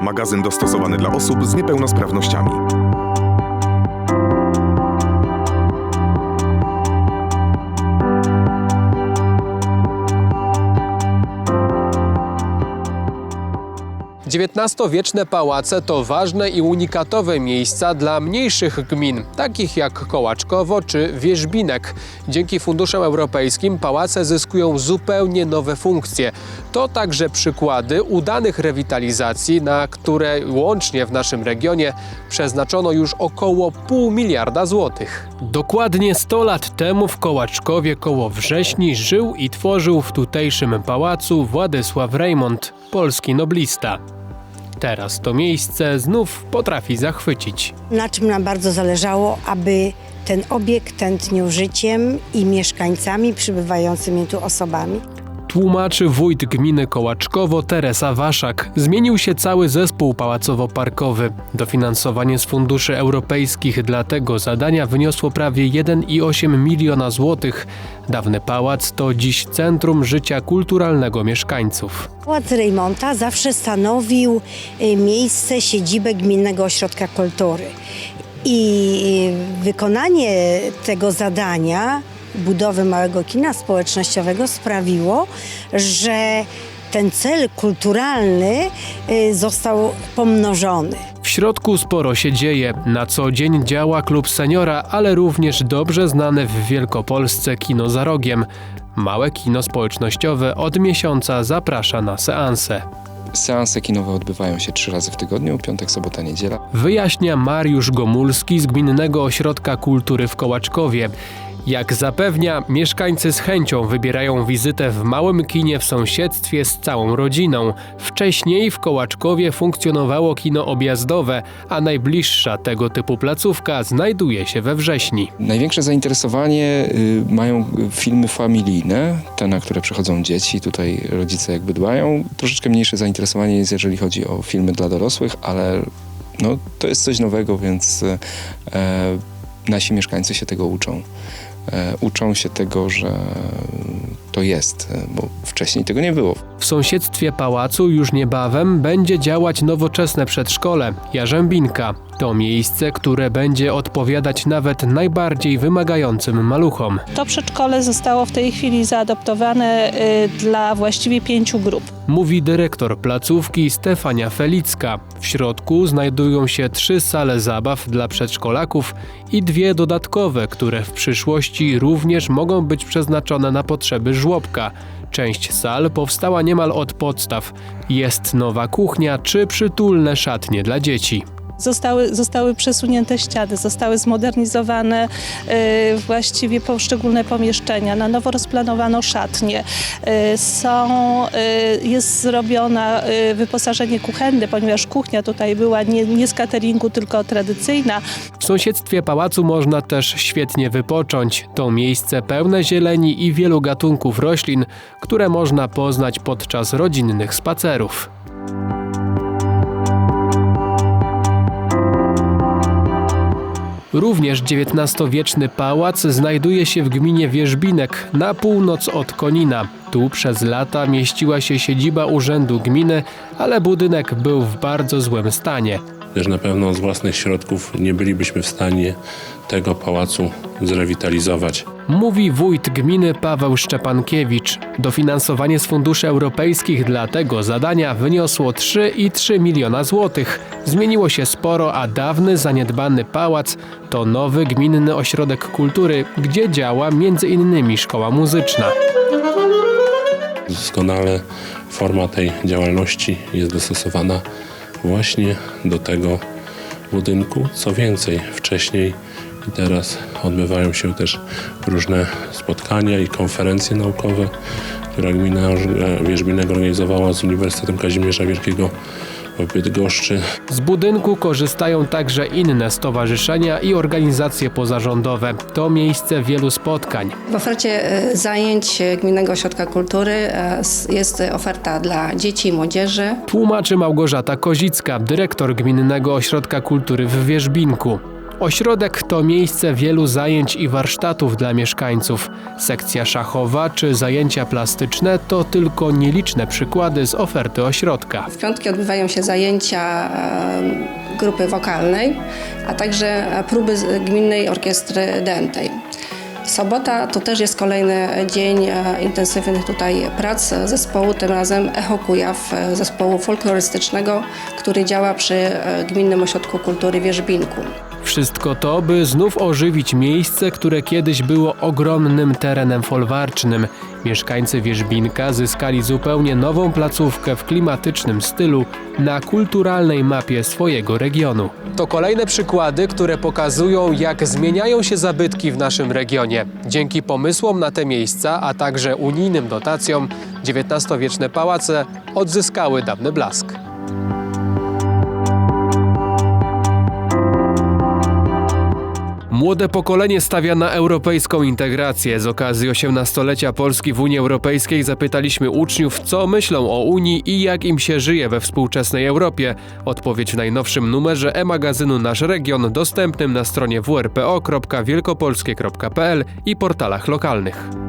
Magazyn dostosowany dla osób z niepełnosprawnościami. XIX-wieczne pałace to ważne i unikatowe miejsca dla mniejszych gmin, takich jak Kołaczkowo czy Wierzbinek. Dzięki funduszom europejskim pałace zyskują zupełnie nowe funkcje. To także przykłady udanych rewitalizacji, na które łącznie w naszym regionie przeznaczono już około pół miliarda złotych. Dokładnie 100 lat temu w Kołaczkowie koło Wrześni żył i tworzył w tutejszym pałacu Władysław Reymont, polski noblista. Teraz to miejsce znów potrafi zachwycić. Na czym nam bardzo zależało, aby ten obiekt tętnił życiem i mieszkańcami, przybywającymi tu osobami. Tłumaczy wójt gminy Kołaczkowo Teresa Waszak. Zmienił się cały zespół pałacowo-parkowy. Dofinansowanie z funduszy europejskich dla tego zadania wyniosło prawie 1,8 miliona złotych. Dawny pałac to dziś centrum życia kulturalnego mieszkańców. Pałac Rejmonta zawsze stanowił y, miejsce, siedzibę Gminnego Ośrodka Kultury. I wykonanie tego zadania, budowy małego kina społecznościowego sprawiło, że ten cel kulturalny y, został pomnożony. W środku sporo się dzieje. Na co dzień działa klub seniora, ale również dobrze znane w Wielkopolsce kino za rogiem. Małe kino społecznościowe od miesiąca zaprasza na seanse. Seanse kinowe odbywają się trzy razy w tygodniu, piątek, sobota, niedziela. Wyjaśnia Mariusz Gomulski z Gminnego Ośrodka Kultury w Kołaczkowie. Jak zapewnia, mieszkańcy z chęcią wybierają wizytę w małym kinie w sąsiedztwie z całą rodziną. Wcześniej w Kołaczkowie funkcjonowało kino objazdowe, a najbliższa tego typu placówka znajduje się we wrześni. Największe zainteresowanie y, mają filmy familijne, te, na które przychodzą dzieci. Tutaj rodzice jakby dbają. Troszeczkę mniejsze zainteresowanie jest, jeżeli chodzi o filmy dla dorosłych, ale no, to jest coś nowego, więc e, nasi mieszkańcy się tego uczą. E, uczą się tego, że to jest, e, bo wcześniej tego nie było. W sąsiedztwie pałacu już niebawem będzie działać nowoczesne przedszkole Jarzębinka. To miejsce, które będzie odpowiadać nawet najbardziej wymagającym maluchom. To przedszkole zostało w tej chwili zaadoptowane y, dla właściwie pięciu grup. Mówi dyrektor placówki Stefania Felicka. W środku znajdują się trzy sale zabaw dla przedszkolaków i dwie dodatkowe, które w przyszłości również mogą być przeznaczone na potrzeby żłobka. Część sal powstała niemal od podstaw. Jest nowa kuchnia czy przytulne szatnie dla dzieci. Zostały, zostały przesunięte ściany, zostały zmodernizowane y, właściwie poszczególne pomieszczenia, na nowo rozplanowano szatnie. Y, są, y, jest zrobiona y, wyposażenie kuchenne, ponieważ kuchnia tutaj była nie, nie z cateringu, tylko tradycyjna. W sąsiedztwie pałacu można też świetnie wypocząć. To miejsce pełne zieleni i wielu gatunków roślin, które można poznać podczas rodzinnych spacerów. Również XIX-wieczny pałac znajduje się w gminie Wierzbinek na północ od Konina. Tu przez lata mieściła się siedziba urzędu gminy, ale budynek był w bardzo złym stanie. Też na pewno z własnych środków nie bylibyśmy w stanie tego pałacu zrewitalizować. Mówi wójt gminy Paweł Szczepankiewicz. Dofinansowanie z funduszy europejskich dla tego zadania wyniosło 3,3 miliona złotych. Zmieniło się sporo, a dawny zaniedbany pałac to nowy gminny ośrodek kultury, gdzie działa m.in. szkoła muzyczna. Doskonale forma tej działalności jest dostosowana właśnie do tego budynku. Co więcej, wcześniej i teraz odbywają się też różne spotkania i konferencje naukowe, które gmina Wierzbinek organizowała z Uniwersytetem Kazimierza Wielkiego Bydgoszczy. Z budynku korzystają także inne stowarzyszenia i organizacje pozarządowe. To miejsce wielu spotkań. W ofercie e, zajęć Gminnego Ośrodka Kultury e, jest oferta dla dzieci i młodzieży. Tłumaczy Małgorzata Kozicka, dyrektor Gminnego Ośrodka Kultury w Wierzbinku. Ośrodek to miejsce wielu zajęć i warsztatów dla mieszkańców. Sekcja szachowa czy zajęcia plastyczne to tylko nieliczne przykłady z oferty ośrodka. W piątki odbywają się zajęcia e, grupy wokalnej, a także próby z Gminnej Orkiestry Dętej. Sobota to też jest kolejny dzień e, intensywnych tutaj prac zespołu, tym razem Echo Kujaw, e, zespołu folklorystycznego, który działa przy e, Gminnym Ośrodku Kultury w Wierzbinku. Wszystko to, by znów ożywić miejsce, które kiedyś było ogromnym terenem folwarcznym. Mieszkańcy Wierzbinka zyskali zupełnie nową placówkę w klimatycznym stylu na kulturalnej mapie swojego regionu. To kolejne przykłady, które pokazują, jak zmieniają się zabytki w naszym regionie. Dzięki pomysłom na te miejsca, a także unijnym dotacjom, XIX-wieczne pałace odzyskały dawny blask. Młode pokolenie stawia na europejską integrację. Z okazji 18-lecia Polski w Unii Europejskiej zapytaliśmy uczniów, co myślą o Unii i jak im się żyje we współczesnej Europie. Odpowiedź w najnowszym numerze e-magazynu Nasz Region, dostępnym na stronie wrpo.wielkopolskie.pl i portalach lokalnych.